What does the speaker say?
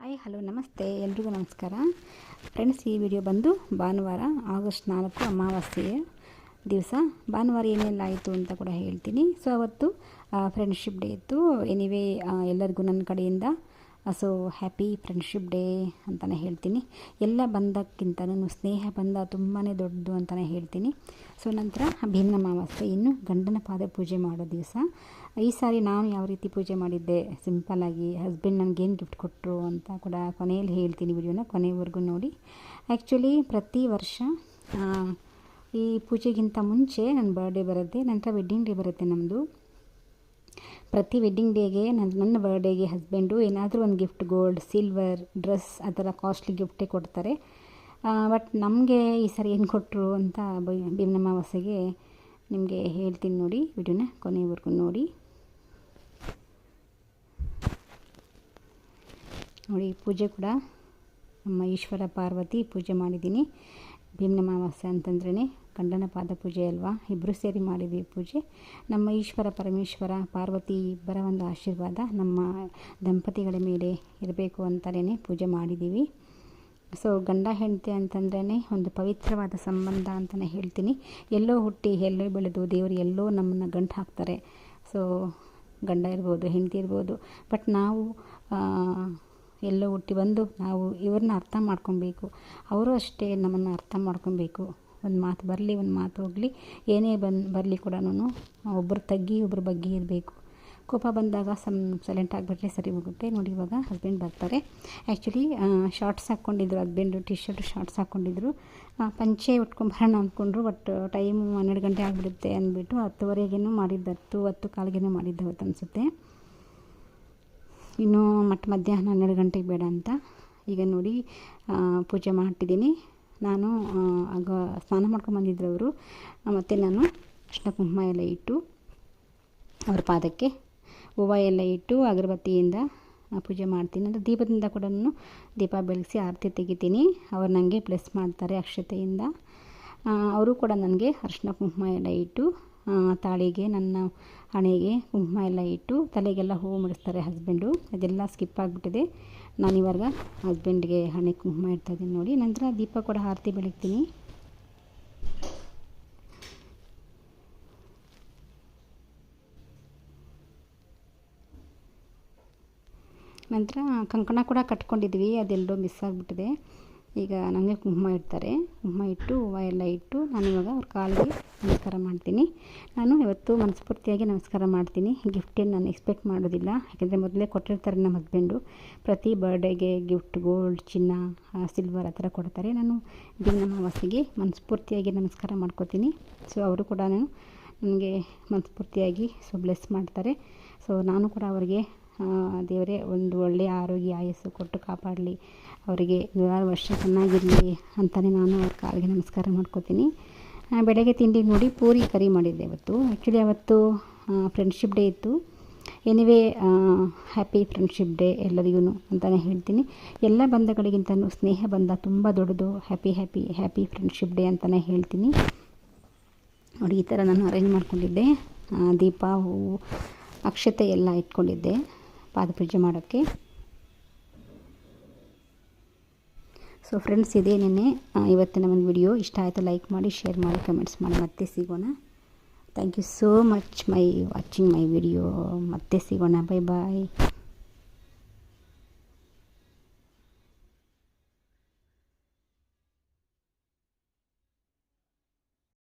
Hi, hello, ನಮಸ್ತೆ. ಎಲ್ರಿಗೂ ನಮಸ್ಕಾರ. ಫ್ರೆಂಡ್ಸ್ ಈ ವಿಡಿಯೋ ಬಂದು ಭಾನುವಾರ, ಆಗಸ್ಟ್ ನಾಲ್ಕು ಅಮಾವಾಸ್ಯೆಯ ದಿವಸ. ಭಾನುವಾರ ಏನೆಲ್ಲ ಆಯಿತು ಅಂತ ಕೂಡ ಹೇಳ್ತೀನಿ. ಸೊ ಅವತ್ತು ಫ್ರೆಂಡ್ಶಿಪ್ ಡೇ ಇತ್ತು. ಎನಿವೇ ಎಲ್ಲರಿಗೂ ನನ್ನ ಕಡೆಯಿಂದ ಸೊ ಹ್ಯಾಪಿ ಫ್ರೆಂಡ್ಶಿಪ್ ಡೇ ಅಂತಲೇ ಹೇಳ್ತೀನಿ. ಎಲ್ಲ ಬಂಧಕ್ಕಿಂತನೂ ಸ್ನೇಹ ಬಂದ ತುಂಬಾ ದೊಡ್ಡದು ಅಂತಲೇ ಹೇಳ್ತೀನಿ. ಸೊ ನಂತರ ಭಿನ್ನ ಅಮಾವಾಸ್ಯೆ ಇನ್ನು ಗಂಡನ ಪಾದ ಪೂಜೆ ಮಾಡೋ ದಿವಸ. ಈ ಸಾರಿ ನಾನು ಯಾವ ರೀತಿ ಪೂಜೆ ಮಾಡಿದ್ದೆ? ಸಿಂಪಲ್ಲಾಗಿ ಹಸ್ಬೆಂಡ್ ನನಗೇನು ಗಿಫ್ಟ್ ಕೊಟ್ಟರು ಅಂತ ಕೂಡ ಕೊನೆಯಲ್ಲಿ ಹೇಳ್ತೀನಿ ವಿಡಿಯೋನ, ಕೊನೆವರೆಗೂ ನೋಡಿ. ಆ್ಯಕ್ಚುಲಿ ಪ್ರತಿ ವರ್ಷ ಈ ಪೂಜೆಗಿಂತ ಮುಂಚೆ ನನ್ನ ಬರ್ಡೇ ಬರುತ್ತೆ, ನಂತರ ವೆಡ್ಡಿಂಗ್ ಡೇ ಬರುತ್ತೆ ನಮ್ಮದು ಪ್ರತಿ ವೆಡ್ಡಿಂಗ್ ಡೇಗೆ ನನ್ನ ನನ್ನ ಬರ್ಡೇಗೆ ಹಸ್ಬೆಂಡು ಏನಾದರೂ ಒಂದು ಗಿಫ್ಟ್ ಗೋಲ್ಡ್ ಸಿಲ್ವರ್ ಡ್ರೆಸ್ ಆ ಥರ ಕಾಸ್ಟ್ಲಿ ಗಿಫ್ಟೇ ಕೊಡ್ತಾರೆ. ಬಟ್ ನಮಗೆ ಈ ಸರಿ ಏನು ಕೊಟ್ಟರು ಅಂತ ಅಮಾವಾಸ್ಯೆಗೆ ನಿಮಗೆ ಹೇಳ್ತೀನಿ ನೋಡಿ, ವಿಡಿಯೋನ ಕೊನೆವರೆಗೂ ನೋಡಿ. ನೋಡಿ, ಪೂಜೆ ಕೂಡ ನಮ್ಮ ಈಶ್ವರ ಪಾರ್ವತಿ ಪೂಜೆ ಮಾಡಿದ್ದೀನಿ. ಭೀಮನ ಅಮಾವಾಸ್ಯೆ ಅಂತಂದ್ರೇ ಗಂಡನ ಪಾದ ಪೂಜೆ ಅಲ್ವಾ? ಇಬ್ಬರು ಸೇರಿ ಮಾಡಿದ್ವಿ ಪೂಜೆ. ನಮ್ಮ ಈಶ್ವರ, ಪರಮೇಶ್ವರ, ಪಾರ್ವತಿ ಇಬ್ಬರ ಒಂದು ಆಶೀರ್ವಾದ ನಮ್ಮ ದಂಪತಿಗಳ ಮೇಲೆ ಇರಬೇಕು ಅಂತಲೇ ಪೂಜೆ ಮಾಡಿದ್ದೀವಿ. ಸೊ ಗಂಡ ಹೆಂಡತಿ ಅಂತಂದ್ರೇ ಒಂದು ಪವಿತ್ರವಾದ ಸಂಬಂಧ ಅಂತಲೇ ಹೇಳ್ತೀನಿ. ಎಲ್ಲೋ ಹುಟ್ಟಿ, ಎಲ್ಲೋ ಬೆಳೆದು ದೇವರು ಎಲ್ಲೋ ನಮ್ಮನ್ನು ಗಂಟು ಹಾಕ್ತಾರೆ. ಸೊ ಗಂಡ ಇರ್ಬೋದು, ಹೆಂಡತಿ ಇರ್ಬೋದು. ಬಟ್ ನಾವು ಎಲ್ಲೋ ಹುಟ್ಟಿ ಬಂದು ನಾವು ಇವ್ರನ್ನ ಅರ್ಥ ಮಾಡ್ಕೊಬೇಕು. ಅವರು ಅಷ್ಟೇ ನಮ್ಮನ್ನು ಅರ್ಥ ಮಾಡ್ಕೊಬೇಕು. ಒಂದು ಮಾತು ಬರಲಿ, ಒಂದು ಮಾತು ಹೋಗಲಿ. ಏನೇ ಬಂದು ಬರಲಿ ಕೂಡ ಒಬ್ಬರು ತಗ್ಗಿ ಒಬ್ಬರು ಬಗ್ಗಿ ಇರಬೇಕು. ಕೋಪ ಬಂದಾಗ ಸಮ್ ಸೈಲೆಂಟ್ ಆಗಿಬಿಟ್ರೆ ಸರಿ ಹೋಗುತ್ತೆ. ನೋಡಿ ಇವಾಗ ಹಸ್ಬೆಂಡ್ ಬರ್ತಾರೆ. ಆ್ಯಕ್ಚುಲಿ ಶಾರ್ಟ್ಸ್ ಹಾಕ್ಕೊಂಡಿದ್ರು ಹಸ್ಬೆಂಡು ಟಿ ಶರ್ಟ್ ಶಾರ್ಟ್ಸ್ ಹಾಕ್ಕೊಂಡಿದ್ರು ಪಂಚೆ ಉಟ್ಕೊಂಬರೋಣ ಅಂದ್ಕೊಂಡ್ರು ಬಟ್ ಟೈಮು ಹನ್ನೆರಡು ಗಂಟೆ ಆಗಿಬಿಡುತ್ತೆ ಅಂದ್ಬಿಟ್ಟು ಹತ್ತುವರೆಗೇನೂ ಮಾಡಿದ್ದು, ಹತ್ತು ಹತ್ತು ಕಾಲಿಗೇನೋ ಮಾಡಿದ್ದು ಅನಿಸುತ್ತೆ. ಇನ್ನೂ ಮಟ್ಟ ಮಧ್ಯಾಹ್ನ ಹನ್ನೆರಡು ಗಂಟೆಗೆ ಬೇಡ ಅಂತ. ಈಗ ನೋಡಿ ಪೂಜೆ ಮಾಡ್ತಿದ್ದೀನಿ. ನಾನು ಆಗ ಸ್ನಾನ ಮಾಡ್ಕೊಂಡು ಬಂದಿದ್ರು ಅವರು. ಮತ್ತು ನಾನು ಅರ್ಶಿನ ಕುಂಕುಮ ಎಲ್ಲ ಇಟ್ಟು ಅವ್ರ ಪಾದಕ್ಕೆ ಹೂವು ಎಲ್ಲ ಇಟ್ಟು ಅಗರಬತ್ತಿಯಿಂದ ಪೂಜೆ ಮಾಡ್ತೀನಿ. ಅಂದರೆ ದೀಪದಿಂದ ಕೂಡ ದೀಪ ಬೆಳಗಿಸಿ ಆರತಿ ತೆಗಿತೀನಿ. ಅವ್ರು ನನಗೆ ಬ್ಲೆಸ್ ಮಾಡ್ತಾರೆ ಅಕ್ಷತೆಯಿಂದ. ಅವರು ಕೂಡ ನನಗೆ ಅರ್ಶಿನ ಕುಂಕುಮ ಎಲ್ಲ ಇಟ್ಟು ತಾಳಿಗೆ, ನನ್ನ ಹಣೆಗೆ ಕುಂಕುಮ ಎಲ್ಲ ಇಟ್ಟು ತಲೆಗೆಲ್ಲ ಹೂವು ಮುಡಿಸ್ತಾರೆ ಹಸ್ಬೆಂಡು ಅದೆಲ್ಲ ಸ್ಕಿಪ್ ಆಗಿಬಿಟ್ಟಿದೆ. ನಾನು ಇವಾಗ ಹಸ್ಬೆಂಡ್ಗೆ ಹಣೆ ಕುಂಕುಮ ಇಡ್ತಾಯಿದ್ದೀನಿ ನೋಡಿ. ನಂತರ ದೀಪ ಕೂಡ ಆರತಿ ಬೆಳಗ್ತೀನಿ. ನಂತರ ಕಂಕಣ ಕೂಡ ಕಟ್ಕೊಂಡಿದ್ವಿ. ಅದೆಲ್ಲರೂ ಮಿಸ್ ಆಗಿಬಿಟ್ಟಿದೆ. ಈಗ ನನಗೆ ಕುಂಕುಮ ಇಡ್ತಾರೆ. ಕುಂಕುಮ ಇಟ್ಟು, ಹೂವು ಎಲ್ಲ ಇಟ್ಟು ನಾನು ಇವಾಗ ಅವ್ರ ಕಾಲಿಗೆ ನಮಸ್ಕಾರ ಮಾಡ್ತೀನಿ. ನಾನು ಇವತ್ತು ಮನಸ್ಫೂರ್ತಿಯಾಗಿ ನಮಸ್ಕಾರ ಮಾಡ್ತೀನಿ. ಗಿಫ್ಟೇನು ನಾನು ಎಕ್ಸ್ಪೆಕ್ಟ್ ಮಾಡೋದಿಲ್ಲ. ಯಾಕೆಂದರೆ ಮೊದಲೇ ಕೊಟ್ಟಿರ್ತಾರೆ ನಮ್ಮ ಹಸ್ಬೆಂಡು ಪ್ರತಿ ಬರ್ಡೇಗೆ ಗಿಫ್ಟ್ ಗೋಲ್ಡ್ ಚಿನ್ನ ಸಿಲ್ವರ್ ಆ ಥರ ಕೊಡ್ತಾರೆ. ನಾನು ದಿನ ಅಮಾವಾಸ್ಯೆಗೆ ಮನಸ್ಫೂರ್ತಿಯಾಗಿ ನಮಸ್ಕಾರ ಮಾಡ್ಕೋತೀನಿ. ಸೊ ಅವರು ಕೂಡ ನಾನು ನನಗೆ ಮನಸ್ಫೂರ್ತಿಯಾಗಿ ಸೊ ಬ್ಲೆಸ್ ಮಾಡ್ತಾರೆ. ಸೊ ನಾನು ಕೂಡ ಅವರಿಗೆ ದೇವರೇ, ಒಂದು ಒಳ್ಳೆಯ ಆರೋಗ್ಯ, ಆಯಸ್ಸು ಕೊಟ್ಟು ಕಾಪಾಡಲಿ. ಅವರಿಗೆ ನೂರಾರು ವರ್ಷ ಚೆನ್ನಾಗಿರಲಿ ಅಂತಲೇ ನಾನು ಅವ್ರ ಕಾಲಿಗೆ ನಮಸ್ಕಾರ ಮಾಡ್ಕೋತೀನಿ. ಬೆಳಗ್ಗೆ ತಿಂಡಿ ನೋಡಿ ಪೂರಿ ಕರಿ ಮಾಡಿದ್ದೆ ಇವತ್ತು. ಆ್ಯಕ್ಚುಲಿ ಅವತ್ತು ಫ್ರೆಂಡ್ಶಿಪ್ ಡೇ ಇತ್ತು. ಎನಿವೇ ಹ್ಯಾಪಿ ಫ್ರೆಂಡ್ಶಿಪ್ ಡೇ ಎಲ್ಲರಿಗೂ ಅಂತಲೇ ಹೇಳ್ತೀನಿ. ಎಲ್ಲ ಬಂಧಗಳಿಗಿಂತಲೂ ಸ್ನೇಹ ಬಂಧ ತುಂಬ ದೊಡ್ಡದು. Happy happy happy friendship day ಅಂತಲೇ ಹೇಳ್ತೀನಿ. ನೋಡಿ, ಈ ಥರ ನಾನು ಅರೇಂಜ್ ಮಾಡ್ಕೊಂಡಿದ್ದೆ. ದೀಪ, ಹೂವು, ಅಕ್ಷತೆ ಎಲ್ಲ ಇಟ್ಕೊಂಡಿದ್ದೆ. ಪಾದಪೂಜೆ ಮಾಡೋಕ್ಕೆ. ಸೊ ಫ್ರೆಂಡ್ಸ್ ಇದೇನೇ ಇವತ್ತಿನ ಒಂದು ವಿಡಿಯೋ ಇಷ್ಟ ಆಯಿತು ಲೈಕ್ ಮಾಡಿ ಶೇರ್ ಮಾಡಿ ಕಮೆಂಟ್ಸ್ ಮಾಡಿ, ಮತ್ತೆ ಸಿಗೋಣ. Thank you so much my watching my video ಮತ್ತೆ ಸಿಗೋಣ. Bye bye